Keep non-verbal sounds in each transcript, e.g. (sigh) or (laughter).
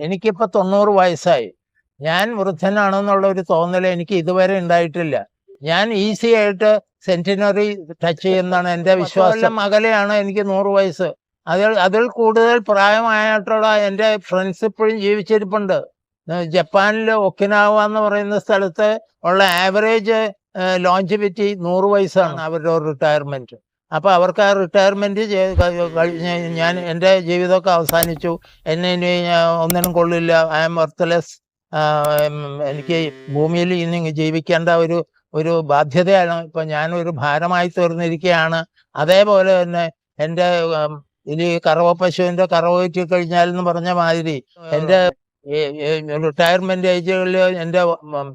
എനിക്കിപ്പോ തൊണ്ണൂറ് വയസ്സായി. ഞാൻ വൃദ്ധനാണെന്നുള്ള ഒരു തോന്നൽ എനിക്ക് ഇതുവരെ ഉണ്ടായിട്ടില്ല. ഞാൻ ഈസി ആയിട്ട് സെന്റിനറി ടച്ച് ചെയ്യുന്നതാണ് എന്റെ വിശ്വാസം. അകലെയാണ് എനിക്ക് നൂറ് വയസ്സ്. അതിൽ അതിൽ കൂടുതൽ പ്രായമായിട്ടുള്ള എന്റെ ഫ്രണ്ട്സ് ഇപ്പോഴും ജീവിച്ചിരിപ്പുണ്ട്. ജപ്പാനിലെ ജപ്പാനിൽ ഒക്കിനാവ എന്ന് പറയുന്ന സ്ഥലത്ത് ഉള്ള ആവറേജ് ലോഞ്ചിവിറ്റി നൂറ് വയസ്സാണ് അവരുടെ റിട്ടയർമെന്റ് അപ്പൊ അവർക്ക് ആ റിട്ടയർമെന്റ് കഴിഞ്ഞ് ഞാൻ എന്റെ ജീവിതമൊക്കെ അവസാനിച്ചു. എന്നെ ഇനി ഒന്നിനും കൊള്ളില്ല. ഐ ആം വർത്ത്ലെസ് എനിക്ക് ഭൂമിയിൽ ഇനി ജീവിക്കേണ്ട ഒരു ഒരു ബാധ്യതയാണ്. ഇപ്പം ഞാനൊരു ഭാരമായി തീർന്നിരിക്കുകയാണ് അതേപോലെ തന്നെ എന്റെ ഇനി കറവ പശുവിന്റെ കറവ എന്ന് പറഞ്ഞ മാതിരി എന്റെ റിട്ടയർമെന്റ് ഏജുകളിൽ എന്റെ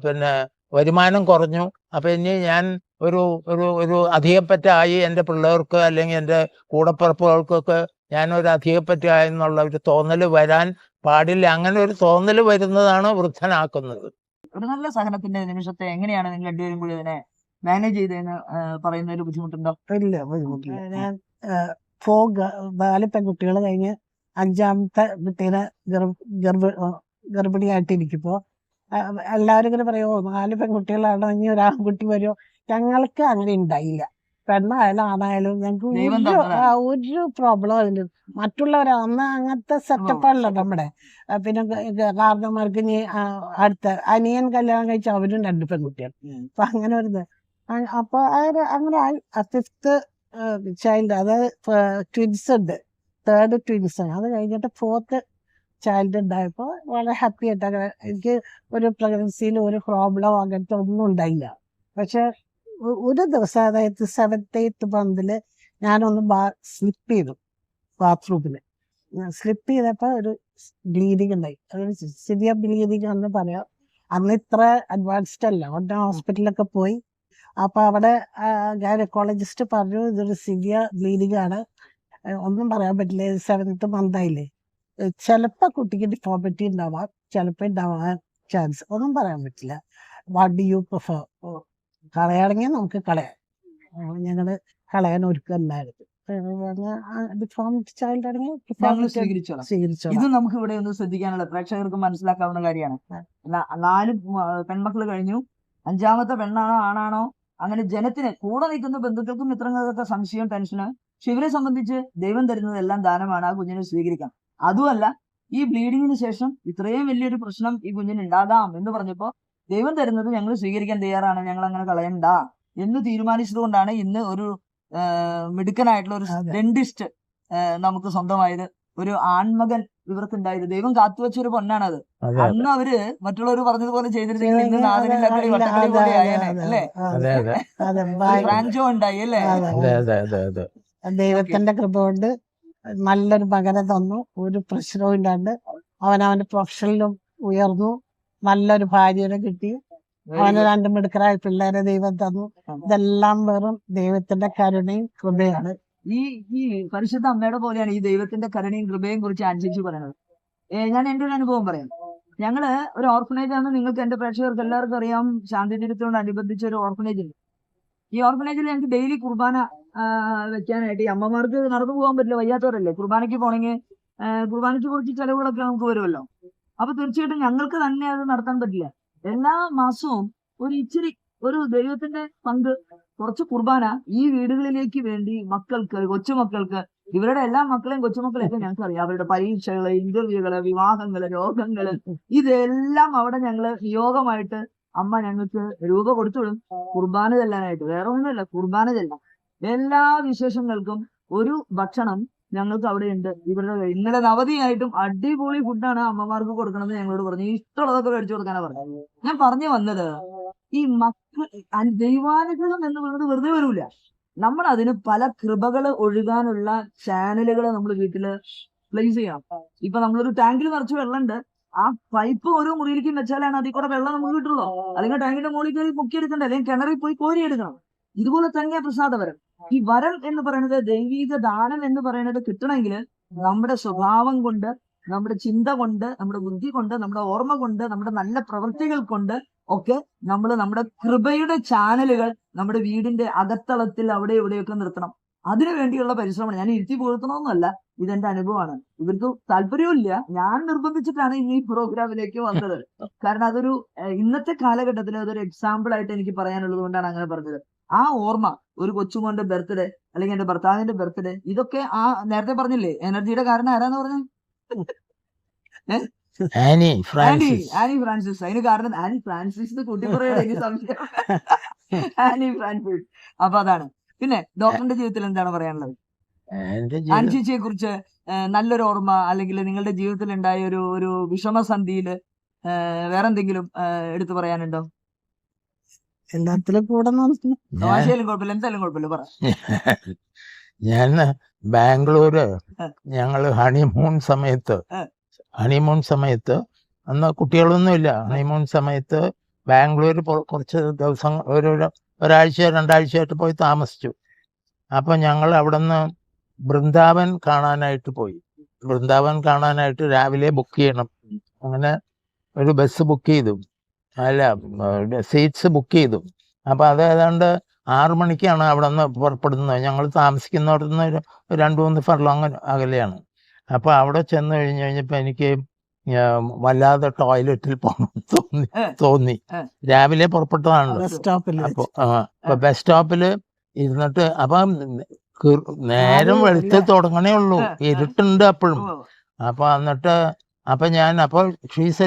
പിന്നെ വരുമാനം കുറഞ്ഞു. അപ്പം ഇനി ഞാൻ ഒരു ഒരു ഒരു അധികപ്പറ്റായി എന്റെ പിള്ളേർക്ക് അല്ലെങ്കിൽ എന്റെ കൂടപ്പിറപ്പുകൾക്കൊക്കെ ഞാനൊരു ഒരു അധികപ്പറ്റായി എന്നുള്ള ഒരു തോന്നൽ വരാൻ പാടില്ല. അങ്ങനെ ഒരു തോന്നൽ വരുന്നതാണ് വൃദ്ധനാക്കുന്നത്. ഒരു നല്ല സഹനത്തിന്റെ നിമിഷത്തെ എങ്ങനെയാണ് നിങ്ങൾ രണ്ടുപേരും കൂടി അതിനെ മാനേജ് ചെയ്തതെന്ന് പറയുന്നതിൽ ബുദ്ധിമുട്ടുണ്ടോ? ഇല്ല ബുദ്ധിമുട്ടില്ല. ഞാൻ ഫോഗ് നാല് പെൺകുട്ടികൾ കഴിഞ്ഞ് അഞ്ചാമത്തെ കുട്ടീനെ ഗർഭ ഗർഭ ഗർഭിണിയായിട്ടിരിക്കുമ്പോ ആ, എല്ലാവരും ഇങ്ങനെ പറയുമോ നാല് പെൺകുട്ടികളാണോ ഇനി ഒരു ആൺകുട്ടി വരുമോ ഞങ്ങൾക്ക് അങ്ങനെ ഉണ്ടായില്ല. പെണ്ണായാലും ആണായാലും ഞങ്ങൾക്ക് ഒരു പ്രോബ്ലം അതിന്. മറ്റുള്ളവർ അന്ന് അങ്ങനത്തെ സെറ്റപ്പാണല്ലോ നമ്മുടെ. പിന്നെ കാരണന്മാർക്ക് ഇനി അടുത്ത അനിയൻ കല്യാണം കഴിച്ച അവരും രണ്ട് പെൺകുട്ടികൾ അപ്പൊ അങ്ങനെ ഒരു അപ്പൊ അങ്ങനെ ഫിഫ്ത്ത് ചൈൽഡ് അത് ട്വിൻസ് ഉണ്ട്. തേർഡ് ട്വിൻസ് ആണ്. അത് കഴിഞ്ഞിട്ട് ഫോർത്ത് ചൈൽഡ് ഉണ്ടായപ്പോ വളരെ ഹാപ്പി ആയിട്ട് അങ്ങനെ എനിക്ക് ഒരു പ്രഗ്നൻസിയിൽ ഒരു പ്രോബ്ലം അങ്ങനത്തെ ഒന്നും ഉണ്ടായില്ല. പക്ഷെ ഒരു ദിവസം അതായത് സെവൻത് എയ്ത്ത് മന്തിൽ ഞാനൊന്ന് ബാ സ്ലിപ്പ് ചെയ്തു ബാത്റൂമിൽ സ്ലിപ്പ് ചെയ്തപ്പോൾ ഒരു ബ്ലീഡിങ് ഉണ്ടായി. അതൊരു സിവിയർ ബ്ലീഡിങ് എന്ന് പറയാം. അന്ന് ഇത്ര അഡ്വാൻസ്ഡ് അല്ല. ഉടനെ ഹോസ്പിറ്റലിലൊക്കെ പോയി. അപ്പൊ അവിടെ ഗൈനക്കോളജിസ്റ്റ് പറഞ്ഞു ഇതൊരു സിവിയർ ബ്ലീഡിങ് ആണ്. ഒന്നും പറയാൻ പറ്റില്ല. സെവൻത്ത് മന്ത് ആയില്ലേ. ഏഹ് ചിലപ്പോ കുട്ടിക്ക് ഡിഫോമിറ്റി ഉണ്ടാവാം. ചിലപ്പോ ഉണ്ടാവാൻ ചാൻസ് ഒന്നും പറയാൻ പറ്റില്ല. വാട്ട് ഡു യു പ്രിഫർ കളയാണെങ്കിൽ നമുക്ക് കളയാം. ഞങ്ങൾ കളയാൻ ഒരുക്കല്ലായിരുന്നു ഇത് നമുക്ക് ഇവിടെ ഒന്ന് ശ്രദ്ധിക്കാനുള്ള പ്രേക്ഷകർക്ക് മനസ്സിലാക്കാവുന്ന കാര്യമാണ്. നാല് പെൺമക്കൾ കഴിഞ്ഞു. അഞ്ചാമത്തെ പെണ്ണാണോ ആണാണോ? അങ്ങനെ ജനത്തിന് കൂടെ നിൽക്കുന്ന ബന്ധുക്കൾക്കും മിത്രങ്ങൾക്കൊക്കെ സംശയം ടെൻഷന്. പക്ഷെ ഇവരെ സംബന്ധിച്ച് ദൈവം തരുന്നതെല്ലാം ദാനമാണ് ആ കുഞ്ഞിനെ സ്വീകരിക്കാം അതുമല്ല ഈ ബ്ലീഡിങ്ങിന് ശേഷം ഇത്രയും വലിയൊരു പ്രശ്നം ഈ കുഞ്ഞിന് ഉണ്ടാകാം എന്ന് പറഞ്ഞപ്പോ ദൈവം തരുന്നത് ഞങ്ങൾ സ്വീകരിക്കാൻ തയ്യാറാണ് ഞങ്ങൾ അങ്ങനെ കളയണ്ട എന്ന് തീരുമാനിച്ചതുകൊണ്ടാണ് ഇന്ന് ഒരു മിടുക്കനായിട്ടുള്ള ഒരു ഡെന്റിസ്റ്റ് നമുക്ക് സ്വന്തമായത്. ഒരു ആൺമകൻ ഇവർക്കുണ്ടായത്. ദൈവം കാത്തുവെച്ച ഒരു പൊന്നാണ് അത്. അന്ന് അവർ മറ്റുള്ളവർ പറഞ്ഞതുപോലെ ചെയ്തിരുന്നെങ്കിൽ ഇന്ന് പോലെ ആയേനെ അല്ലേ? ഫ്രാഞ്ചോ ഉണ്ടായി അല്ലേ? അതെ. അതെ അതെ അതെ അതെ ദൈവത്തിന്റെ കൃപ കൊണ്ട് നല്ലൊരു മകനെ തന്നു. ഒരു പ്രശ്നവും ഇല്ലാണ്ട് അവൻ അവന്റെ പ്രൊഫഷനിലും ഉയർന്നു. നല്ലൊരു ഭാര്യനെ കിട്ടി. അവന് രണ്ട് മിടുക്കരായ പിള്ളേരെ ദൈവം തന്നു. ഇതെല്ലാം വെറും ദൈവത്തിന്റെ കരുണയും കൃപയാണ്. ഈ ഈ പരിശുദ്ധ അമ്മയുടെ പോലെയാണ് ഈ ദൈവത്തിന്റെ കരുണയും കൃപയും കുറിച്ച് അനുസരിച്ച് പറയുന്നത്. ഞാൻ എന്റെ ഒരു അനുഭവം പറയാം. ഞങ്ങൾ ഒരു ഓർഫനേജ് ആണ്. നിങ്ങൾക്ക് എന്റെ പ്രേക്ഷകർക്ക് എല്ലാവർക്കും അറിയാം. ശാന്തി ദിനത്തോട് അനുബന്ധിച്ച ഒരു ഓർഫനേജ് ഉണ്ട്. ഈ ഓർഫനേജിൽ ഞങ്ങൾക്ക് ഡെയിലി കുർബാന വെക്കാനായിട്ട് ഈ അമ്മമാർക്ക് നടന്നു പോകാൻ പറ്റില്ല. വയ്യാത്തവരല്ലേ? കുർബാനയ്ക്ക് പോണെങ്കിൽ കുർബാനയ്ക്ക് കുറച്ച് ചെലവുകളൊക്കെ നമുക്ക് വരുമല്ലോ. അപ്പൊ തീർച്ചയായിട്ടും ഞങ്ങൾക്ക് തന്നെ അത് നടത്താൻ പറ്റില്ല. എല്ലാ മാസവും ഒരു ഇച്ചിരി ഒരു ദൈവത്തിന്റെ പങ്ക് കുറച്ച് കുർബാന ഈ വീടുകളിലേക്ക് വേണ്ടി മക്കൾക്ക് കൊച്ചുമക്കൾക്ക് ഇവരുടെ എല്ലാ മക്കളെയും കൊച്ചുമക്കളെയൊക്കെ ഞങ്ങൾക്ക് അറിയാം. അവരുടെ പരീക്ഷകൾ ഇന്റർവ്യൂകൾ വിവാഹങ്ങൾ രോഗങ്ങൾ ഇതെല്ലാം അവിടെ ഞങ്ങൾ നിയോഗമായിട്ട് അമ്മ ഞങ്ങൾക്ക് രൂപ കൊടുത്തുവിടും. കുർബാന ചെല്ലാനായിട്ട്. വേറെ ഒന്നുമില്ല കുർബാന ചെല്ലാം. എല്ലാ വിശേഷങ്ങൾക്കും ഒരു ഭക്ഷണം ഞങ്ങൾക്ക് അവിടെ ഉണ്ട് ഇവരുടെ. ഇന്നലെ നവതിയായിട്ടും അടിപൊളി ഫുഡാണ് അമ്മമാർക്ക് കൊടുക്കണമെന്ന് ഞങ്ങളോട് പറഞ്ഞു. ഇഷ്ടമുള്ളതൊക്കെ മേടിച്ചു കൊടുക്കാനാ പറഞ്ഞത്. ഞാൻ പറഞ്ഞു വന്നത് ഈ മക്കൾ ദൈവാനുഗ്രഹം എന്ന് പറയുന്നത് വെറുതെ വരൂല. നമ്മൾ അതിന് പല കൃപകൾ ഒഴുകാനുള്ള ചാനലുകൾ നമ്മൾ വീട്ടിൽ പ്ലേസ് ചെയ്യാം ഇപ്പൊ നമ്മളൊരു ടാങ്കിൽ നിറച്ച് വെള്ളമുണ്ട് ആ പൈപ്പ് ഓരോ മുറിയിലേക്കും വെച്ചാലാണ് അതിൽ കൂടെ വെള്ളം നമുക്ക് കിട്ടുള്ളൂ. അല്ലെങ്കിൽ ടാങ്കിന്റെ മുകളിൽ കയറി മുക്കിയെടുക്കണ്ട? അല്ലെങ്കിൽ കിണറിൽ പോയി കോരിയെടുക്കണം. ഇതുപോലെ തന്നെയാ പ്രസാദവരം ഈ വരം എന്ന് പറയുന്നത് ദൈവീക ദാനം എന്ന് പറയുന്നത് കിട്ടണമെങ്കിൽ നമ്മുടെ സ്വഭാവം കൊണ്ട് നമ്മുടെ ചിന്ത കൊണ്ട് നമ്മുടെ ബുദ്ധി കൊണ്ട് നമ്മുടെ ഓർമ്മ കൊണ്ട് നമ്മുടെ നല്ല പ്രവൃത്തികൾ കൊണ്ട് ഒക്കെ നമ്മൾ നമ്മുടെ കൃപയുടെ ചാനലുകൾ നമ്മുടെ വീടിന്റെ അകത്തളത്തിൽ അവിടെ ഇവിടെയൊക്കെ നിർത്തണം. അതിനു വേണ്ടിയുള്ള പരിശ്രമം ഞാൻ ഇരുത്തി പുലർത്തണമെന്നല്ല ഇതെന്റെ അനുഭവമാണ്. ഇവർക്ക് താല്പര്യമില്ല ഞാൻ നിർബന്ധിച്ചിട്ടാണ് ഇന്ന് ഈ പ്രോഗ്രാമിലേക്ക് വന്നത്. കാരണം അതൊരു ഇന്നത്തെ കാലഘട്ടത്തിൽ അതൊരു എക്സാമ്പിൾ ആയിട്ട് എനിക്ക് പറയാനുള്ളത് കൊണ്ടാണ് അങ്ങനെ പറഞ്ഞത്. ആ ഓർമ്മ ഒരു കൊച്ചുമോന്റെ ബർത്ത്ഡേ അല്ലെങ്കിൽ എന്റെ ഭർത്താവിന്റെ ബർത്ത്ഡേ ഇതൊക്കെ ആ നേരത്തെ പറഞ്ഞില്ലേ? എനർജിയുടെ കാരണം ആരാന്ന് പറഞ്ഞു? ആനി ഫ്രാൻസിസ്. ആനി ഫ്രാൻസിസ്. അതിന് കാരണം ആനി ഫ്രാൻസിസ് കൂട്ടി എനിക്ക് സംശയം. ആനി ഫ്രാൻസിസ്. അപ്പൊ അതാണ്. പിന്നെ ഡോക്ടറിന്റെ ജീവിതത്തിൽ എന്താണ് പറയാനുള്ളത്? എന്റെ ആനി ജീവിതം ചേച്ചിയെ കുറിച്ച് നല്ലൊരു ഓർമ്മ അല്ലെങ്കിൽ നിങ്ങളുടെ ജീവിതത്തിൽ ഉണ്ടായ ഒരു ഒരു വിഷമസന്ധിയിൽ വേറെന്തെങ്കിലും എടുത്തു പറയാനുണ്ടോ? എല്ലാത്തിലും കൂടെ നിന്ന്. ഞാൻ ഭാഷയിലും കുഴപ്പമില്ല. എന്തായാലും കുഴപ്പമില്ല. പറ. ഞാൻ ബാംഗ്ലൂര് ഞങ്ങൾ ഞങ്ങൾ ഹണിമൂൺ സമയത്ത് ഹണിമൂൺ സമയത്ത് അന്ന് കുട്ടികളൊന്നുമില്ല. ഹണിമൂൺ സമയത്ത് ബാംഗ്ലൂർ കുറച്ച് ദിവസം ഒരു ഒരു- ഒരാഴ്ച രണ്ടാഴ്ചയായിട്ട് പോയി താമസിച്ചു. അപ്പൊ ഞങ്ങൾ അവിടുന്ന് ബൃന്ദാവൻ കാണാനായിട്ട് പോയി. ബൃന്ദാവൻ കാണാനായിട്ട് രാവിലെ ബുക്ക് ചെയ്യണം. അങ്ങനെ ഒരു ബസ് ബുക്ക് ചെയ്തു. അല്ല സീറ്റ്സ് ബുക്ക് ചെയ്തു. അപ്പോൾ അത് ഏതാണ്ട് ആറു മണിക്കാണ് അവിടെ നിന്ന് പുറപ്പെടുന്നത്. ഞങ്ങൾ താമസിക്കുന്നവിടെ നിന്ന് ഒരു രണ്ട് മൂന്ന് ഫർലോങ് അകലെയാണ്. അപ്പോൾ അവിടെ ചെന്ന് കഴിഞ്ഞ് കഴിഞ്ഞപ്പോൾ എനിക്ക് വല്ലാതെ ടോയ്ലറ്റിൽ പോകണം തോന്നി തോന്നി. രാവിലെ പുറപ്പെട്ടതാണല്ലോ. ബസ് സ്റ്റോപ്പിൽ അപ്പോൾ അപ്പൊ ബസ് സ്റ്റോപ്പിൽ ഇരുന്നിട്ട് അപ്പം നേരം വെളുത്ത് തുടങ്ങണേ ഉള്ളൂ. ഇരുട്ടുണ്ട് അപ്പോഴും അപ്പോൾ അപ്പൊ എന്നിട്ട് അപ്പൊ ഞാൻ അപ്പോൾ ഷീസ്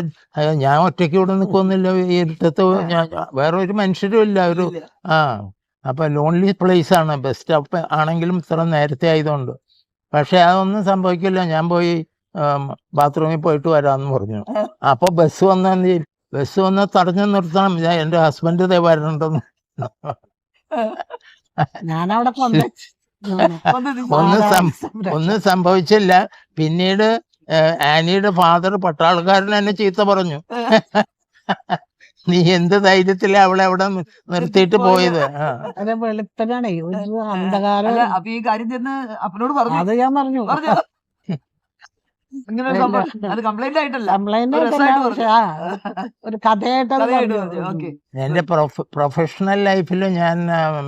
ഞാൻ ഒറ്റയ്ക്ക് ഇവിടെ നിൽക്കുന്നില്ല ഈ ഇരുട്ടത്ത് ഞാൻ വേറെ ഒരു മനുഷ്യരും ഇല്ല ഒരു ആ അപ്പൊ ലോൺലി പ്ലേസ് ആണ് ബെസ്റ്റ് സ്റ്റോപ്പ് ആണെങ്കിലും ഇത്ര നേരത്തെ ആയതുകൊണ്ട്. പക്ഷെ അതൊന്നും സംഭവിക്കില്ല ഞാൻ പോയി ബാത്റൂമിൽ പോയിട്ട് വരാമെന്ന് പറഞ്ഞു. അപ്പോൾ ബസ് വന്ന ബസ് വന്ന് തടഞ്ഞു നിർത്തണം ഞാൻ എന്റെ ഹസ്ബൻഡ് ഇതേ വരണ്ടെന്ന്. ഞാനവിടെ ഒന്ന് (laughs) ഒന്ന് സംഭവിച്ചില്ല. പിന്നീട് ആനിയുടെ ഫാദർ പട്ടാളക്കാരൻ എന്നെ ചീത്ത പറഞ്ഞു. (laughs) നീ എന്ത് ധൈര്യത്തില അവളെ അവിടെ നിർത്തിയിട്ട് പോയത്? എന്റെ അത് ഒരു അന്ധകാരം. അല്ല ഈ കാര്യം അപ്പനോട് പറഞ്ഞു. അത് ഞാൻ പറഞ്ഞു. പ്രൊഫ പ്രൊഫഷണൽ ലൈഫിൽ ഞാൻ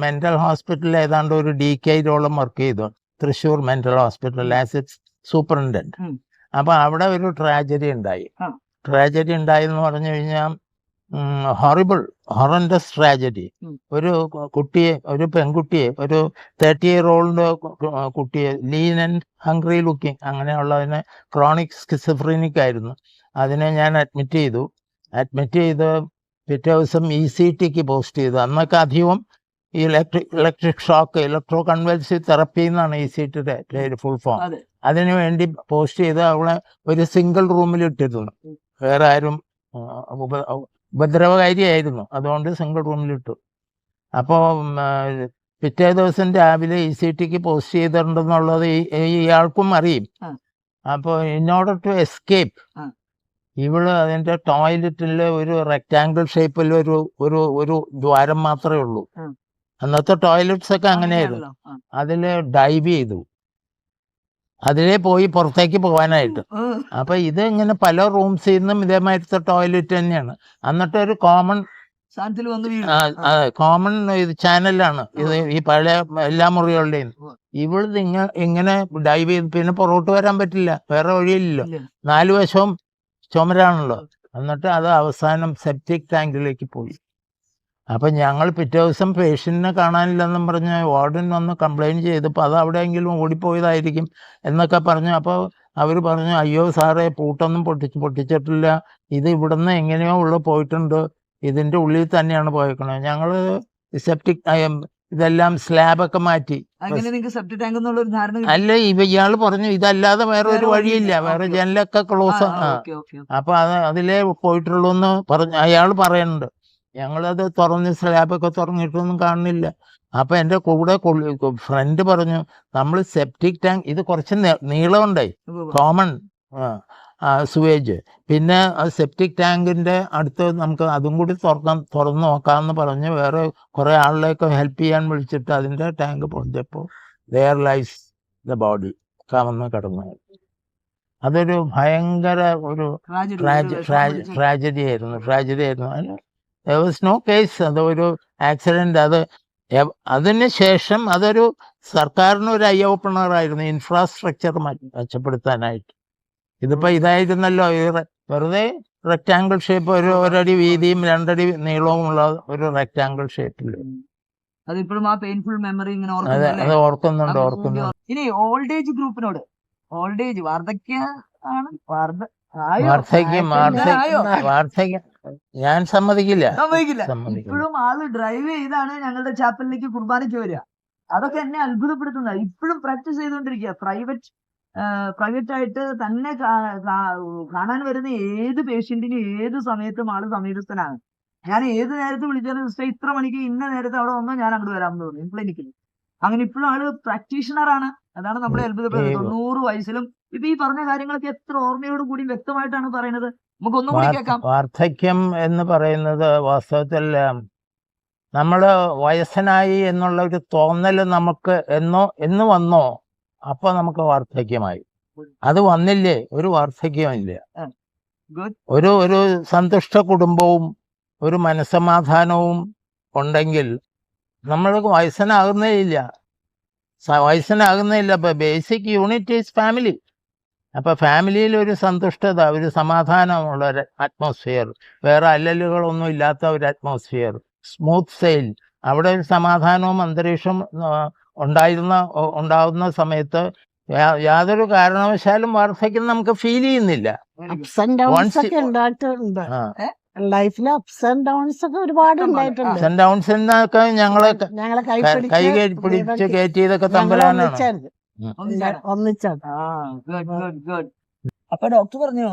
മെന്റൽ ഹോസ്പിറ്റലിൽ ഏതാണ്ട് ഒരു ഡി കെ കെയിലോളം വർക്ക് ചെയ്തു. Thrissur mental hospital as its superintendent. അപ്പൊ അവിടെ ഒരു ട്രാജഡി ഉണ്ടായി. ട്രാജഡി ഉണ്ടായി എന്ന് പറഞ്ഞു കഴിഞ്ഞാൽ ഹൊറിബിൾ ഹൊറൻഡസ് ട്രാജഡി ഒരു കുട്ടിയെ ഒരു പെൺകുട്ടിയെ ഒരു തേർട്ടി ഇയർ ഓൾഡ് കുട്ടിയെ ലീൻ ആൻഡ് ഹംഗ്രി ലുക്കിംഗ് അങ്ങനെയുള്ളതിന് ക്രോണിക് സ്കിസഫ്രീനിക് ആയിരുന്നു. അതിനെ ഞാൻ അഡ്മിറ്റ് ചെയ്തു. അഡ്മിറ്റ് ചെയ്ത് പിറ്റേ ദിവസം ഇ സി ടിക്ക് പോസ്റ്റ് ചെയ്തു. അന്നൊക്കെ അധികവും ഈ electric electric shock electro convulsive therapy എന്നാണ് ഈ സീറ്റിന്റെ പേര് ഫുൾ ഫോം അതെ. അതിനു വേണ്ടി പോസ്റ്റ് ചെയ്ത് അവളെ ഒരു സിംഗിൾ റൂമിൽ ഇട്ടിരുന്നു വേറെ ആരും ഉപദ്രവകാരിയായിരുന്നു. അതുകൊണ്ട് സിംഗിൾ റൂമിൽ ഇട്ടു അപ്പോൾ പിറ്റേ ദിവസം രാവിലെ ഇ സി ടിക്ക് പോസ്റ്റ് ചെയ്തിട്ടുണ്ടെന്നുള്ളത് ഇയാൾക്കും അറിയും. അപ്പോൾ ഇൻ ഓർഡർ ടു എസ്കേപ്പ്. ഇവൾ അതിന്റെ ടോയ്ലറ്റിൽ ഒരു റെക്റ്റാങ്കിൾ ഷേപ്പിൽ ഒരു ഒരു ഒരു ദ്വാരം മാത്രമേ ഉള്ളൂ. അന്നത്തെ ടോയ്ലറ്റ്സ് ഒക്കെ അങ്ങനെയായിരുന്നു. അതിൽ ഡൈവ് ചെയ്തു. അതിലേ പോയി പുറത്തേക്ക് പോകാനായിട്ട്. അപ്പൊ ഇത് ഇങ്ങനെ പല റൂംസിൽ നിന്നും ഇതേമാതിരത്തെ ടോയ്ലറ്റ് തന്നെയാണ്. എന്നിട്ട് ഒരു കോമൺ കോമൺ ഇത് ചാനലാണ് ഇത് ഈ പഴയ എല്ലാ മുറികളുടെയും. ഇവിടുന്ന് ഇങ്ങനെ ഇങ്ങ ഇങ്ങനെ ഡൈവ് ചെയ്ത് പിന്നെ പുറകോട്ട് വരാൻ പറ്റില്ല. വേറെ വഴിയില്ലല്ലോ നാലു വശവും ചുമരാണല്ലോ. എന്നിട്ട് അത് അവസാനം സെപ്റ്റിക് ടാങ്കിലേക്ക് പോയി. അപ്പൊ ഞങ്ങൾ പിറ്റേ ദിവസം പേഷ്യന്റിനെ കാണാനില്ലെന്നും പറഞ്ഞ് വാർഡൻ വന്ന് കംപ്ലൈന്റ് ചെയ്തപ്പോൾ അത് അവിടെയെങ്കിലും ഓടിപ്പോയതായിരിക്കും എന്നൊക്കെ പറഞ്ഞു. അപ്പോൾ അവർ പറഞ്ഞു അയ്യോ സാറേ പൂട്ടൊന്നും പൊട്ടിച്ച് പൊട്ടിച്ചിട്ടില്ല. ഇത് ഇവിടുന്ന് എങ്ങനെയോ ഉള്ള പോയിട്ടുണ്ട്. ഇതിന്റെ ഉള്ളിൽ തന്നെയാണ് പോയേക്കണത്. ഞങ്ങൾ സെപ്റ്റിക് ഇതെല്ലാം സ്ലാബൊക്കെ മാറ്റി? അല്ല ഇവ ഇയാൾ പറഞ്ഞു ഇതല്ലാതെ വേറെ ഒരു വഴിയില്ല. വേറെ ജനലൊക്കെ ക്ലോസ്. അപ്പൊ അത് അതിലേ പോയിട്ടുള്ളൂ എന്ന് പറഞ്ഞു അയാൾ പറയുന്നുണ്ട് ഞങ്ങളത് തുറന്ന് സ്ലാബൊക്കെ തുറന്നിട്ടൊന്നും കാണുന്നില്ല. അപ്പോൾ എന്റെ കൂടെ ഫ്രണ്ട് പറഞ്ഞു നമ്മൾ സെപ്റ്റിക് ടാങ്ക് ഇത് കുറച്ച് നീളമുണ്ടായി. കോമൺ സുവേജ് പിന്നെ സെപ്റ്റിക് ടാങ്കിന്റെ അടുത്ത് നമുക്ക് അതും കൂടി തുറക്കാം തുറന്ന് നോക്കാമെന്ന് പറഞ്ഞ് വേറെ കുറേ ആളിലേക്ക് ഹെൽപ്പ് ചെയ്യാൻ വിളിച്ചിട്ട് അതിന്റെ ടാങ്ക് പൊളിച്ചപ്പോൾ ദെയർ ലൈസ് ദ ബോഡി കവന്ന് കിടന്നു. അതൊരു ഭയങ്കര ഒരു ട്രാജഡി ആയിരുന്നു. ട്രാജഡി ആയിരുന്നു. അതിന് നോ കേസ് അതൊരു ഒരു ആക്സിഡന്റ് അത് അതിന് ശേഷം അതൊരു സർക്കാരിന് ഒരു ഐ ഓപ്പണറായിരുന്നു ഇൻഫ്രാസ്ട്രക്ചർ മെച്ചപ്പെടുത്താനായിട്ട്. ഇതിപ്പോൾ ഇതായിരുന്നല്ലോ. ഈ വെറുതെ റെക്റ്റാങ്കിൾ ഷേപ്പ് ഒരു ഒരടി വീതിയും രണ്ടടി നീളവുമുള്ള ഒരു റെക്റ്റാങ്കിൾ ഷേപ്പിൽ അതിപ്പോഴും ആ പെയിൻഫുൾ മെമ്മറി ഇങ്ങനെ ഓർക്കുന്നുണ്ട് ഓർക്കുന്നുണ്ട് ഇനി ഓൾഡ് ഏജ് ഗ്രൂപ്പിനോട് ഓൾഡ് ഏജ് വാർദ്ധക്യ ആണ്. വാർദ്ധ? വാർദ്ധക്യം? വാർദ്ധക്യം. ഞാൻ സമ്മതിക്കില്ല. സമ്മതിക്കില്ല. ഇപ്പോഴും ആൾ ഡ്രൈവ് ചെയ്താണ് ഞങ്ങളുടെ ചാപ്പലിലേക്ക് കുർബാനയ്ക്ക് വരിക. അതൊക്കെ എന്നെ അത്ഭുതപ്പെടുത്തുന്ന. ഇപ്പോഴും പ്രാക്ടീസ് ചെയ്തുകൊണ്ടിരിക്കുക. പ്രൈവറ്റ് പ്രൈവറ്റ് ആയിട്ട് തന്നെ കാണാൻ വരുന്ന ഏത് പേഷ്യന്റിനും ഏത് സമയത്തും ആൾ സമീപസ്ഥനാണ്. ഞാൻ ഏത് നേരത്ത് വിളിച്ചാലും സിസ്റ്റർ ഇത്ര മണിക്ക് ഇന്ന നേരത്ത് അവിടെ വന്നാൽ ഞാൻ അങ്ങോട്ട് വരാമെന്ന് തോന്നുന്നു ക്ലിനിക്കിൽ അങ്ങനെ ഇപ്പോഴും ആൾ പ്രാക്ടീഷണർ ആണ്. അതാണ് നമ്മളെ അത്ഭുതപ്പെടുന്നത്. തൊണ്ണൂറ് വയസ്സിലും ഇപ്പൊ ഈ പറഞ്ഞ കാര്യങ്ങളൊക്കെ എത്ര ഓർമ്മയോട് കൂടി വ്യക്തമായിട്ടാണ് പറയുന്നത്. നമുക്ക് ഒന്നും കൂടി കേൾക്കാം. വാർദ്ധക്യം എന്ന് പറയുന്നത് വാസ്തവത്തിൽ നമ്മൾ വയസ്സനായി എന്നുള്ള ഒരു തോന്നൽ നമുക്ക് എന്നോ എന്ന് വന്നോ അപ്പൊ നമുക്ക് വാർദ്ധക്യമായി. അത് വന്നില്ലേ? ഒരു വാർദ്ധക്യമില്ല. ഒരു ഒരു സന്തുഷ്ട കുടുംബവും ഒരു മനസ്സമാധാനവും ഉണ്ടെങ്കിൽ നമ്മൾ വയസ്സനാകുന്നേ ഇല്ല. സ- അപ്പോൾ ബേസിക് യൂണിറ്റ് ഈസ് ഫാമിലി അപ്പോൾ ഫാമിലിയിൽ ഒരു സന്തുഷ്ടത ഒരു സമാധാനമുള്ള ഒരു അറ്റ്മോസ്ഫിയർ വേറെ അല്ലലുകളൊന്നും ഇല്ലാത്ത ഒരു അറ്റ്മോസ്ഫിയർ സ്മൂത്ത് സെയിൽ അവിടെ ഒരു സമാധാനവും അന്തരീക്ഷം ഉണ്ടായിരുന്ന ഉണ്ടാവുന്ന സമയത്ത് യാതൊരു കാരണവശാലും വാർദ്ധക്യം നമുക്ക് ഫീൽ ചെയ്യുന്നില്ല. അപ്സ് ആൻഡ് ഡൗൺസ് Once ഒക്കെ you- ഉണ്ടായിട്ടുണ്ട്. ആ ലൈഫിൽ അപ്സ് ആൻഡ് ഡൗൺസ് ഒക്കെ ഒരുപാട് സെന്റ് ഡൗൺസിനൊക്കെ ഞങ്ങളെ ഞങ്ങളെ കൈ ക- പിടിച്ച് കയറ്റിയതൊക്കെ തമ്പുരാനാണ്. ഒന്നിച്ചാണ്. അപ്പൊ ഡോക്ടർ പറഞ്ഞു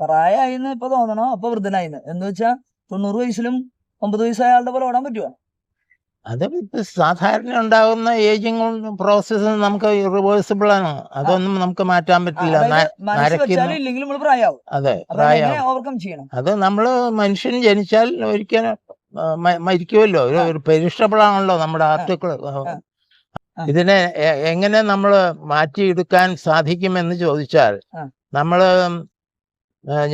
പ്രായമായിന്ന് ഇപ്പൊ തോന്നണോ? അപ്പൊ വൃദ്ധനായിന്ന്. എന്ന് വെച്ചാ തൊണ്ണൂറ് വയസ്സിലും ഒമ്പത് വയസ്സായ ആളുടെ പോലെ ഓടാൻ പറ്റുമോ അത് സാധാരണ ഉണ്ടാകുന്ന ഏജിങ് പ്രോസസ്സ് നമുക്ക് റിവേഴ്സിബിൾ ആണ്. അതൊന്നും നമുക്ക് മാറ്റാൻ പറ്റില്ല. നമ്മൾ അതെ പ്രായം അത് നമ്മൾ മനുഷ്യൻ ജനിച്ചാൽ ഒരിക്കലും മരിക്കുമല്ലോ ഒരു പെരിഷബിൾ ആണല്ലോ നമ്മുടെ ആർട്ടിക്കിൾ ഇതിനെ എങ്ങനെ നമ്മൾ മാറ്റിയെടുക്കാൻ സാധിക്കുമെന്ന് ചോദിച്ചാൽ. നമ്മൾ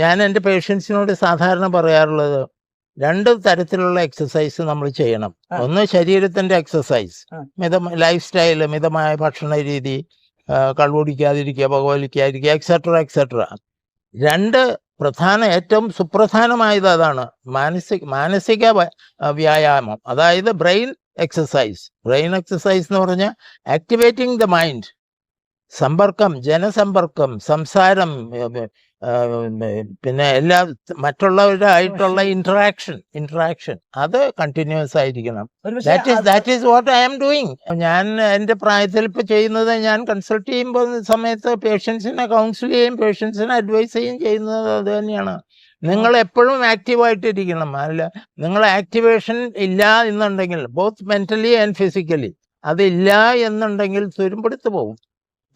ഞാൻ എന്റെ പേഷ്യൻസിനോട് സാധാരണ പറയാറുള്ളത് രണ്ട് തരത്തിലുള്ള എക്സസൈസ് നമ്മൾ ചെയ്യണം. ഒന്ന് ശരീരത്തിന്റെ എക്സസൈസ്. മിത ലൈഫ് സ്റ്റൈൽ മിതമായ ഭക്ഷണ രീതി കള്ളുപിടിക്കാതിരിക്കുക പുകവലിക്കാതിരിക്കുക എക്സെട്ര എക്സെട്ര രണ്ട് പ്രധാന ഏറ്റവും സുപ്രധാനമായത് അതാണ് മാനസിക മാനസിക വ്യായാമം. അതായത് ബ്രെയിൻ എക്സസൈസ് ബ്രെയിൻ എക്സസൈസ് എന്ന് പറഞ്ഞാൽ ആക്ടിവേറ്റിംഗ് ദ മൈൻഡ് സമ്പർക്കം ജനസമ്പർക്കം സംസാരം പിന്നെ എല്ലാ മറ്റുള്ളവരായിട്ടുള്ള ഇന്ററാക്ഷൻ ഇന്ററാക്ഷൻ അത് കണ്ടിന്യൂസ് ആയിരിക്കണം. That is that is what I'm doing ഞാൻ എന്റെ പ്രായത്തിൽ ഇപ്പോൾ ചെയ്യുന്നത് ഞാൻ കൺസൾട്ട് ചെയ്യുമ്പോൾ സമയത്ത് പേഷ്യൻസിനെ കൗൺസിൽ ചെയ്യും പേഷ്യൻസിനെ അഡ്വൈസ് ചെയ്യും ചെയ്യുന്നത് അത് തന്നെയാണ്. നിങ്ങൾ എപ്പോഴും ആക്റ്റീവായിട്ടിരിക്കണം അല്ല നിങ്ങൾ ആക്ടിവേഷൻ ഇല്ല എന്നുണ്ടെങ്കിൽ ബോത്ത് മെന്റലി ആൻഡ് ഫിസിക്കലി അതില്ല എന്നുണ്ടെങ്കിൽ തുരുമ്പെടുത്ത് പോകും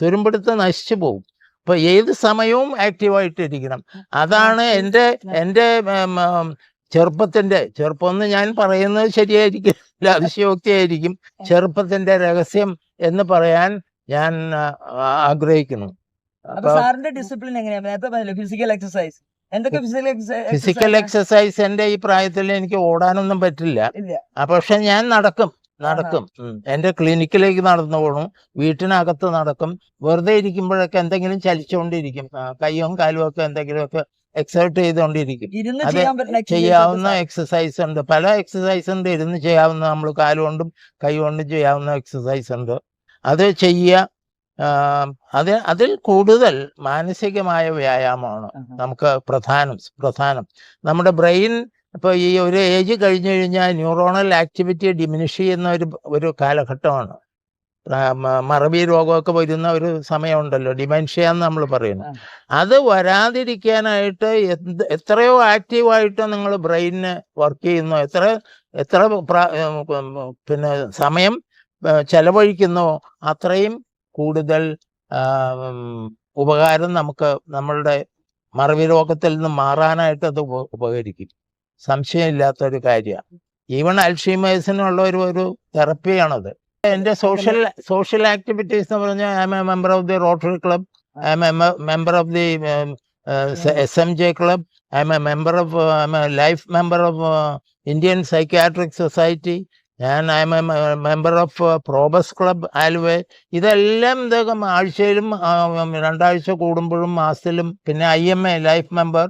തുരുമ്പെടുത്ത് നശിച്ചു പോകും അപ്പൊ ഏത് സമയവും ആക്റ്റീവായിട്ടിരിക്കണം. അതാണ് എന്റെ എന്റെ ചെറുപ്പത്തിന്റെ ഉം, ചെറുപ്പത്തിന്റെ ചെറുപ്പം എന്ന് ഞാൻ പറയുന്നത് ശരിയായിരിക്കും. അതിശയോക്തി ആയിരിക്കും ചെറുപ്പത്തിന്റെ രഹസ്യം എന്ന് പറയാൻ ഞാൻ ആഗ്രഹിക്കുന്നു. സാറിന്റെ ഡിസിപ്ലിൻ എങ്ങനെയാ? നേരത്തെ ഫിസിക്കൽ എക്സസൈസ് എന്തൊക്കെ ഫിസിക്കൽ എക്സസൈസ് എന്റെ ഈ പ്രായത്തിൽ എനിക്ക് ഓടാനൊന്നും പറ്റില്ല. പക്ഷെ ഞാൻ നടക്കും. നടക്കും. എന്റെ ക്ലിനിക്കിലേക്ക് നടന്നു പോകണം വീട്ടിനകത്ത് നടക്കും. വെറുതെ ഇരിക്കുമ്പോഴൊക്കെ എന്തെങ്കിലും ചലിച്ചുകൊണ്ടിരിക്കും കയ്യും കാലും ഒക്കെ എന്തെങ്കിലുമൊക്കെ എക്സേർട്ട് ചെയ്തുകൊണ്ടിരിക്കും അത് ചെയ്യാവുന്ന എക്സസൈസ് ഉണ്ട്. പല എക്സസൈസ് ഉണ്ട്. ഇരുന്ന് ചെയ്യാവുന്ന നമ്മൾ കാലുകൊണ്ടും കൈ കൊണ്ടും ചെയ്യാവുന്ന എക്സസൈസ് ഉണ്ട്. അത് ചെയ്യുക അത് അതിൽ കൂടുതൽ മാനസികമായ വ്യായാമമാണ് നമുക്ക് പ്രധാനം പ്രധാനം. നമ്മുടെ ബ്രെയിൻ ഇപ്പോൾ ഈ ഒരു ഏജ് കഴിഞ്ഞു കഴിഞ്ഞാൽ ന്യൂറോണൽ ആക്ടിവിറ്റി ഡിമിനിഷ് ചെയ്യുന്ന ഒരു ഒരു കാലഘട്ടമാണ്. മറവി രോഗമൊക്കെ വരുന്ന ഒരു സമയമുണ്ടല്ലോ ഡിമെൻഷ്യ എന്ന് നമ്മൾ പറയുന്നു. അത് വരാതിരിക്കാനായിട്ട് എന്ത് എത്രയോ ആക്റ്റീവായിട്ട് നിങ്ങൾ ബ്രെയിനിന് വർക്ക് ചെയ്യുന്നു. എത്ര എത്ര പിന്നെ സമയം ചെലവഴിക്കുന്നോ അത്രയും കൂടുതൽ ഉപകാരം നമുക്ക് നമ്മളുടെ മറവി രോഗത്തിൽ നിന്ന് മാറാനായിട്ട് അത് ഉപ- ഉപകരിക്കും. സംശയമില്ലാത്ത ഒരു കാര്യമാണ് ഈവൺ അൽഷീമേഴ്സിനുള്ള ഒരു ഒരു തെറപ്പിയാണത്. എന്റെ സോഷ്യൽ സോഷ്യൽ ആക്ടിവിറ്റീസ് എന്ന് പറഞ്ഞാൽ I'm a member of the Rotary Club I'm a member of the S M J club I'm a member of I'm a life member of Indian Psychiatric Society ഞാൻ I'm a member of Probus Club always ഇതെല്ലാം ഇതൊക്കെ ആഴ്ചയിലും രണ്ടാഴ്ച കൂടുമ്പോഴും മാസത്തിലും പിന്നെ I'm a life member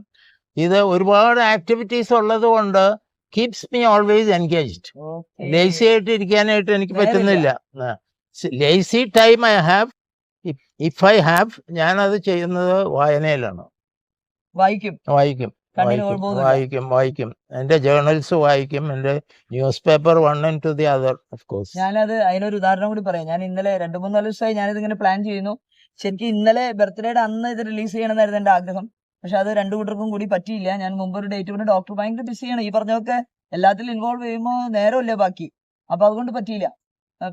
ഇത് ഒരുപാട് ആക്ടിവിറ്റീസ് ഉള്ളത് കൊണ്ട് keeps me always engaged lazy ആയിട്ട് ഇരിക്കാനായിട്ട് എനിക്ക് പറ്റുന്നില്ല. Lazy time I have if I have ഞാൻ അത് ചെയ്യുന്നത് വായനയിലാണ്. വായിക്കും. വായിക്കും. വായിക്കും. വായിക്കും എന്റെ ജേർണൽസ് വായിക്കും. എന്റെ newspaper one and two the other of course ഞാനത് അതിനൊരു ഉദാഹരണം കൂടി പറയാം. ഞാൻ ഇന്നലെ രണ്ടു മൂന്ന് ദിവസമായി ഞാനിത് ഇങ്ങനെ പ്ലാൻ ചെയ്യുന്നു. ശരിക്കും ഇന്നലെ ബർത്ത്ഡേയുടെ അന്ന് ഇത് റിലീസ് ചെയ്യണമെന്നായിരുന്നു എന്റെ ആഗ്രഹം. പക്ഷെ അത് രണ്ടു കൂട്ടർക്കും കൂടി പറ്റിയില്ല. ഞാൻ മുമ്പ് ഒരു ഡേറ്റ് കൊണ്ട് ഡോക്ടർ ഭയങ്കര ബിസിയാണ് ഈ പറഞ്ഞൊക്കെ എല്ലാത്തിലും ഇൻവോൾവ് ചെയ്യുമ്പോൾ നേരമില്ല ബാക്കി. അപ്പൊ അതുകൊണ്ട് പറ്റിയില്ല.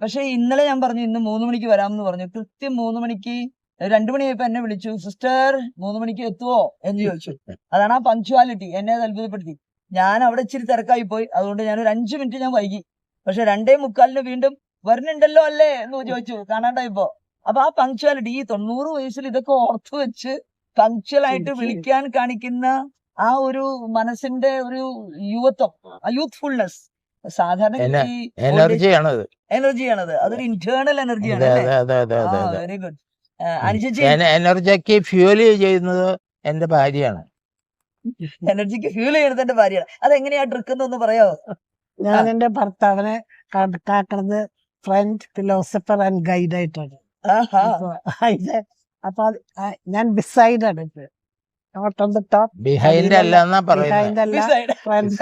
പക്ഷെ ഇന്നലെ ഞാൻ പറഞ്ഞു ഇന്ന് മൂന്ന് മണിക്ക് വരാമെന്ന് പറഞ്ഞു. കൃത്യം മൂന്ന് മണിക്ക് രണ്ടു മണിയായപ്പോ എന്നെ വിളിച്ചു. സിസ്റ്റർ മൂന്ന് മണിക്ക് എത്തുവോ? എന്ന് ചോദിച്ചു. അതാണ് ആ പങ്ക്ച്വാലിറ്റി എന്നെ അത് അത്ഭുതപ്പെടുത്തി. ഞാൻ അവിടെ ഇച്ചിരി തിരക്കായി പോയി. അതുകൊണ്ട് ഞാൻ ഒരു അഞ്ചു മിനിറ്റ് ഞാൻ വൈകി. പക്ഷെ രണ്ടേ മുക്കാലിന് വീണ്ടും വരുന്നുണ്ടല്ലോ അല്ലേ? എന്ന് ചോദിച്ചു. കാണാണ്ടായിപ്പോ. അപ്പൊ ആ പങ്ക്ച്വാലിറ്റി ഈ തൊണ്ണൂറ് വയസ്സിൽ ഇതൊക്കെ ഓർത്തു വെച്ച് പങ്ക്ച്വൽ ആയിട്ട്. വിളിക്കാൻ കാണിക്കുന്ന ആ ഒരു മനസ്സിന്റെ ഒരു യുവത്വം ആ. യൂത്ത്ഫുൾനെസ്. സാധാരണ എനർജിയാണ് എനർജിയാണത്. എനർജിയാണത്. അതൊരു ഇന്റേണൽ എനർജിയാണ് വെരി ഗുഡ് എനർജിക്ക് ഫ്യൂൽ ചെയ്യുന്നത് എന്റെ ഭാര്യയാണ്. എനർജിക്ക് ഫ്യൂൽ ചെയ്യുന്നത് എന്റെ ഭാര്യയാണ്. അതെങ്ങനെയാ ട്രിക്ക് എന്നൊന്ന് പറയാമോ ഞാൻ എന്റെ ഭർത്താവിനെ കണക്കാക്കുന്നത് ഫ്രണ്ട് ഫിലോസഫർ ആൻഡ് ഗൈഡ് ആയിട്ടാണ്. അപ്പൊ ഞാൻ ബിസൈഡ് ആണ് ഇപ്പൊ not on the top behind അല്ല എന്നാ പറയുന്നത് ബിഹൈൻഡ്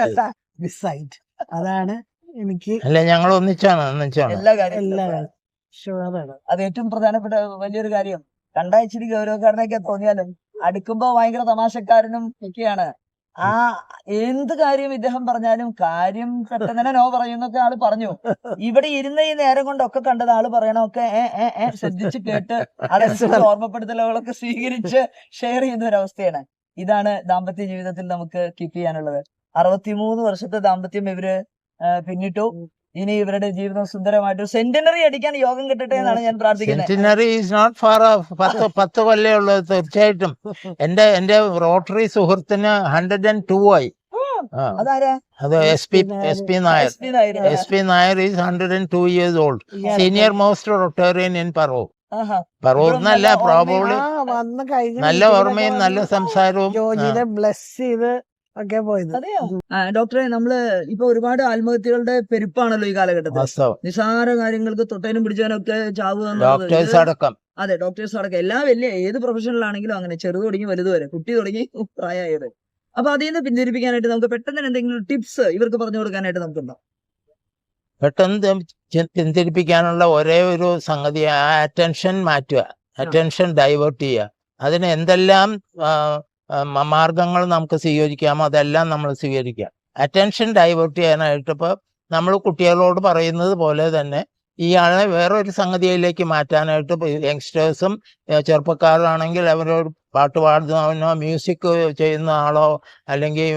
അല്ല ബിസൈഡ് അതാണ് എനിക്ക് അല്ല ഞങ്ങൾ ഒന്നിച്ചാണ് ഒന്നിച്ചാണ്. എല്ലാ കാര്യങ്ങളും എല്ലാ ഷുവറാണ് അത് ഏറ്റവും പ്രധാനപ്പെട്ട വലിയൊരു കാര്യം. കണ്ടാ ഇച്ചിരി ഗൗരവക്കാരനൊക്കെ തോന്നിയാലും അടുക്കുമ്പോ ഭയങ്കര തമാശക്കാരനും ഒക്കെയാണ്. ആ എന്ത് കാര്യം ഇദ്ദേഹം പറഞ്ഞാലും കാര്യം പെട്ടെന്ന് തന്നെ നോ പറയുന്നൊക്കെ ആൾ പറഞ്ഞു. ഇവിടെ ഇരുന്ന ഈ നേരം കൊണ്ടൊക്കെ കണ്ടത് ആൾ ഏ ശ്രദ്ധിച്ച് കേട്ട് അതനുസരിച്ച് ഓർമ്മപ്പെടുത്തലുകളൊക്കെ സ്വീകരിച്ച് ഷെയർ ചെയ്യുന്ന ഒരു അവസ്ഥയാണ്. ഇതാണ് ദാമ്പത്യ ജീവിതത്തിൽ നമുക്ക് കീപ്പ് ചെയ്യാനുള്ളത്. അറുപത്തിമൂന്ന് വർഷത്തെ ദാമ്പത്യം ഇവർ പിന്നിട്ടു. ഇനി ഇവരുടെ ജീവിതം സുന്ദരമായിട്ട് സെന്റിനറി അടിക്കാൻ യോഗം കിട്ടട്ടെ എന്നാണ് ഞാൻ പ്രാർത്ഥിക്കുന്നത്. സെന്റിനറി ഈസ് നോട്ട് ഫാർ പത്ത് പത്ത് കൊല്ലേ ഉള്ളത് തീർച്ചയായിട്ടും. എന്റെ എന്റെ റോട്ടറി സുഹൃത്തിന് ഹൺഡ്രഡ് ആൻഡ് ടു ആയി. അത് S P S P Nair. S P Nair. Is hundred and two years old senior most Rotarian in Paravur ആഹാ. പറവൂർ നല്ല പ്രോബബ്ലി നല്ല ഓർമ്മയും നല്ല സംസാരവും ബ്ലസ് ചെയ്ത് ഒക്കെ പോയത് ഡോക്ടറെ നമ്മൾ ഇപ്പൊ ഒരുപാട് ആത്മഹത്യകളുടെ പെരുപ്പാണല്ലോ ഈ കാലഘട്ടത്തിൽ നിസ്സാര നിസാര കാര്യങ്ങൾക്ക് തൊട്ടേനും പിടിച്ചാനൊക്കെ ചാവുക എന്നുള്ളത് ഡോക്ടേഴ്സ് അടക്കം. അതെ ഡോക്ടേഴ്സ് അടക്കം. എല്ലാ വലിയ ഏത് പ്രൊഫഷനിലാണെങ്കിലും അങ്ങനെ ചെറുത് തുടങ്ങി വലുത് വരെ കുട്ടി തുടങ്ങി (laughs) പ്രായമായത്. അപ്പൊ അതിൽ നിന്ന് പിന്തിരിപ്പിക്കാനായിട്ട് നമുക്ക് പെട്ടെന്ന് എന്തെങ്കിലും ടിപ്സ് ഇവർക്ക് പറഞ്ഞു കൊടുക്കാനായിട്ട് നമുക്കുണ്ടോ? പെട്ടെന്ന് പിന്തിരിപ്പിക്കാനുള്ള ഒരേ ഒരു സംഗതി അറ്റൻഷൻ മാറ്റുക. അറ്റൻഷൻ ഡൈവേർട്ട് ചെയ്യുക. അതിന് എന്തെല്ലാം മാർഗങ്ങൾ നമുക്ക് സ്വീകരിക്കാം അതെല്ലാം നമ്മൾ സ്വീകരിക്കാം. അറ്റൻഷൻ ഡൈവേർട്ട് ചെയ്യാനായിട്ട് ഇപ്പോൾ നമ്മൾ കുട്ടികളോട് പറയുന്നത് പോലെ തന്നെ ഇയാളെ വേറൊരു സംഗതിയിലേക്ക് മാറ്റാനായിട്ട് യങ്സ്റ്റേഴ്സും ചെറുപ്പക്കാരാണെങ്കിൽ അവരോട് പാട്ട് പാടുന്നവനോ മ്യൂസിക് ചെയ്യുന്ന ആളോ അല്ലെങ്കിൽ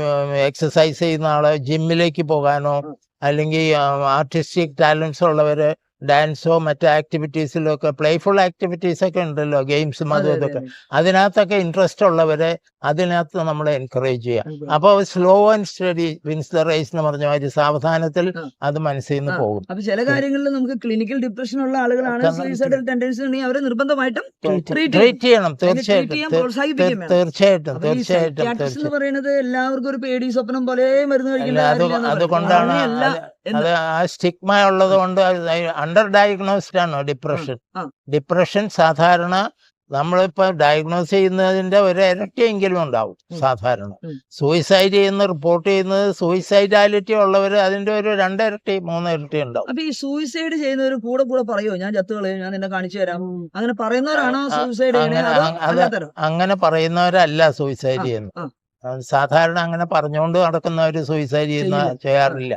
എക്സസൈസ് ചെയ്യുന്ന ആളോ ജിമ്മിലേക്ക് പോകാനോ അല്ലെങ്കിൽ ആർട്ടിസ്റ്റിക് ടാലൻസ് ഉള്ളവര് ഡാൻസോ മറ്റു ആക്ടിവിറ്റീസിലോ ഒക്കെ പ്ലേഫുൾ ആക്ടിവിറ്റീസ് ഒക്കെ ഉണ്ടല്ലോ ഗെയിംസും അതും ഇതൊക്കെ അതെ. അതിനകത്തൊക്കെ ഇൻട്രസ്റ്റ് ഉള്ളവരെ അതിനകത്ത് നമ്മൾ എൻകറേജ് ചെയ്യുക അപ്പൊ അപ്പോൾ slow and steady wins the race എന്ന് പറഞ്ഞ മാതിരി സാവധാനത്തിൽ. അത് മനസ്സിൽ നിന്ന്. പോകും അപ്പൊ ചില കാര്യങ്ങളിൽ നമുക്ക് ക്ലിനിക്കൽ ഡിപ്രഷൻ ഉള്ള ആളുകളാണ് സൂയിസൈഡൽ ടെൻഡൻസി ഉണ്ടെങ്കിൽ അവരെ നിർബന്ധമായിട്ടും. ട്രീറ്റ് ചെയ്യണം തീർച്ചയായിട്ടും. തീർച്ചയായിട്ടും തീർച്ചയായിട്ടും എന്ന് പറയുന്നത് എല്ലാവർക്കും ഒരു പേടി സ്വപ്നം പോലെ മരുന്ന് എന്നാ അതുകൊണ്ടാണ് അത് ആ സ്റ്റിഗ്മ ഉള്ളത് കൊണ്ട് അണ്ടർ ഡയഗ്നോസ്ഡ് ആണോ ഡിപ്രഷൻ. ഡിപ്രഷൻ സാധാരണ നമ്മളിപ്പോ ഡയഗ്നോസ് ചെയ്യുന്നതിന്റെ ഒരു ഇരട്ടിയെങ്കിലും ഉണ്ടാവും സാധാരണ. സൂയിസൈഡ് ചെയ്യുന്ന റിപ്പോർട്ട് ചെയ്യുന്നത് സൂയിസൈഡാലിറ്റി ഉള്ളവർ അതിന്റെ ഒരു രണ്ടിരട്ടി മൂന്നിരട്ടി ഉണ്ടാവും. അപ്പൊ ഈ സൂയിസൈഡ് ചെയ്യുന്നവർ കൂടെ കൂടെ പറയുമോ ഞാൻ ചത്തു കളയും ഞാൻ എന്നെ കാണിച്ചു തരാം. അങ്ങനെ പറയുന്നവരാണോ ആ, സൂയിസൈഡ് അങ്ങനെ- പറയുന്നവരല്ല സൂയിസൈഡ് ചെയ്യുന്നത്. സാധാരണ അങ്ങനെ പറഞ്ഞുകൊണ്ട് നടക്കുന്നവര് സൂയിസൈഡ് ചെയ്യുന്ന. ചെയ്യാറില്ല.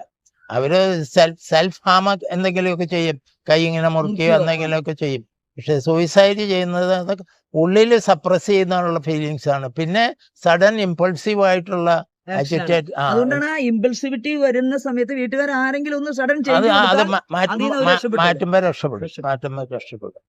അവർ സെൽഫ് സെൽഫ് ഹാമ എന്തെങ്കിലുമൊക്കെ ചെയ്യും. കൈ ഇങ്ങനെ മുറുക്കുകയോ എന്തെങ്കിലുമൊക്കെ ചെയ്യും. പക്ഷെ സൂയിസൈഡ് ചെയ്യുന്നത് അതൊക്കെ ഉള്ളിൽ സപ്രസ് ചെയ്യുന്നതിനുള്ള ഫീലിങ്സ് ആണ്. പിന്നെ സഡൻ ഇമ്പൾസീവ് ആയിട്ടുള്ള ആ, അതുകൊണ്ടാണ് ആ ഇമ്പൾസിവിറ്റി വരുന്ന സമയത്ത് വീട്ടുകാർ ആരെങ്കിലും ഒന്ന് സഡൻ രക്ഷപ്പെടും.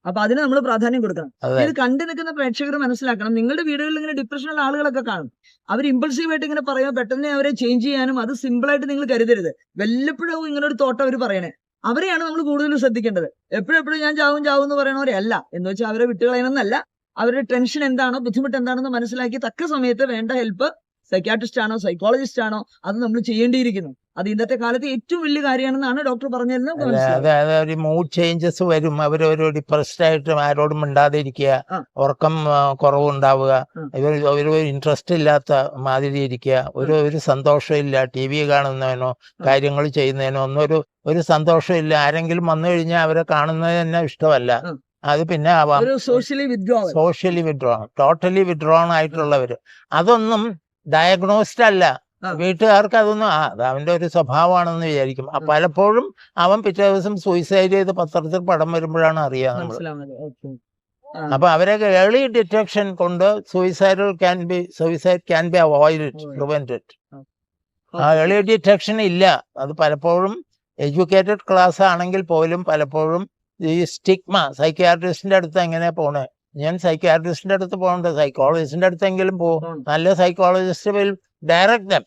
അപ്പൊ അതിന് നമ്മൾ പ്രാധാന്യം കൊടുക്കണം. ഇത് കണ്ടു നിൽക്കുന്ന പ്രേക്ഷകർ മനസ്സിലാക്കണം. നിങ്ങളുടെ വീടുകളിൽ ഇങ്ങനെ ഡിപ്രഷനുള്ള ആളുകളൊക്കെ കാണും. അവർ ഇമ്പൾസീവ് ആയിട്ട് ഇങ്ങനെ പറയുമ്പോൾ പെട്ടെന്ന് അവരെ ചേഞ്ച് ചെയ്യാനും അത് സിമ്പിൾ ആയിട്ട് നിങ്ങൾ കരുതരുത്. വല്ലപ്പോഴും ഇങ്ങനെ ഒരു തോട്ടം അവർ പറയണേ. അവരെയാണ് നമ്മൾ കൂടുതൽ ശ്രദ്ധിക്കേണ്ടത്. എപ്പോഴും എപ്പോഴും ഞാൻ ചാവും ചാവും എന്ന് പറയണവരെ അല്ല. എന്ന് വെച്ചാൽ അവരെ വിട്ടുകളയണമെന്നല്ല. അവരുടെ ടെൻഷൻ എന്താണോ ബുദ്ധിമുട്ട് എന്താണെന്ന് മനസ്സിലാക്കി തക്ക സമയത്ത് വേണ്ട ഹെൽപ്പ് സൈക്യാട്രിസ്റ്റ് ആണോ സൈക്കോളജിസ്റ്റ് ആണോ അത് നമ്മൾ ചെയ്യേണ്ടിയിരിക്കുന്നു. അത് ഇന്നത്തെ കാലത്ത് ഏറ്റവും വലിയ കാര്യമാണെന്നാണ് ഡോക്ടർ പറഞ്ഞത് ഒരു മൂഡ് ചേഞ്ചസ് വരും. അവർ അവരൊരു ഡിപ്രസ്ഡ് ആയിട്ട് ആരോടും മിണ്ടാതിരിക്കുക. ഉറക്കം കുറവുണ്ടാവുക. ഇവർ ഒരു ഇൻട്രസ്റ്റ് ഇല്ലാത്ത മാതിരി ഇരിക്കുക ഒരു ഒരു സന്തോഷമില്ല ടി വി കാണുന്നതിനോ കാര്യങ്ങൾ ചെയ്യുന്നതിനോ ഒന്നും ഒരു ഒരു സന്തോഷമില്ല. ആരെങ്കിലും വന്നു കഴിഞ്ഞാൽ അവരെ കാണുന്നത് തന്നെ ഇഷ്ടമല്ല. അത് പിന്നെ ആവാം. ഒരു socially withdraw socially withdraw totally withdrawn ആയിട്ടുള്ളവര്. അതൊന്നും ഡയഗ്നോസ്ഡ് അല്ല. വീട്ടുകാർക്ക് അതൊന്നും ആ അത് അവന്റെ ഒരു സ്വഭാവമാണെന്ന് വിചാരിക്കും. പലപ്പോഴും അവൻ പിറ്റേ ദിവസം സൂയിസൈഡ് ചെയ്ത് പത്രത്തിൽ പടം വരുമ്പോഴാണ് അറിയാ നമ്മൾ. അപ്പൊ അവരെ ഏർലി ഡിറ്റക്ഷൻ കൊണ്ട് suicide can be suicide can be avoid Avoid. Prevented ആ. ഏർലി ഡിറ്റക്ഷൻ ഇല്ല. അത് പലപ്പോഴും എഡ്യൂക്കേറ്റഡ് ക്ലാസ് ആണെങ്കിൽ പോലും പലപ്പോഴും ഈ സ്റ്റിഗ്മ സൈക്യാട്രിസ്റ്റിന്റെ അടുത്ത് എങ്ങനെയാ പോണേ? ഞാൻ സൈക്യാട്രിസ്റ്റിന്റെ അടുത്ത് പോകണ്ട സൈക്കോളജിസ്റ്റിന്റെ അടുത്തെങ്കിലും പോകും. നല്ല സൈക്കോളജിസ്റ്റ് വിൽ ഡയറക്റ്റ് ദം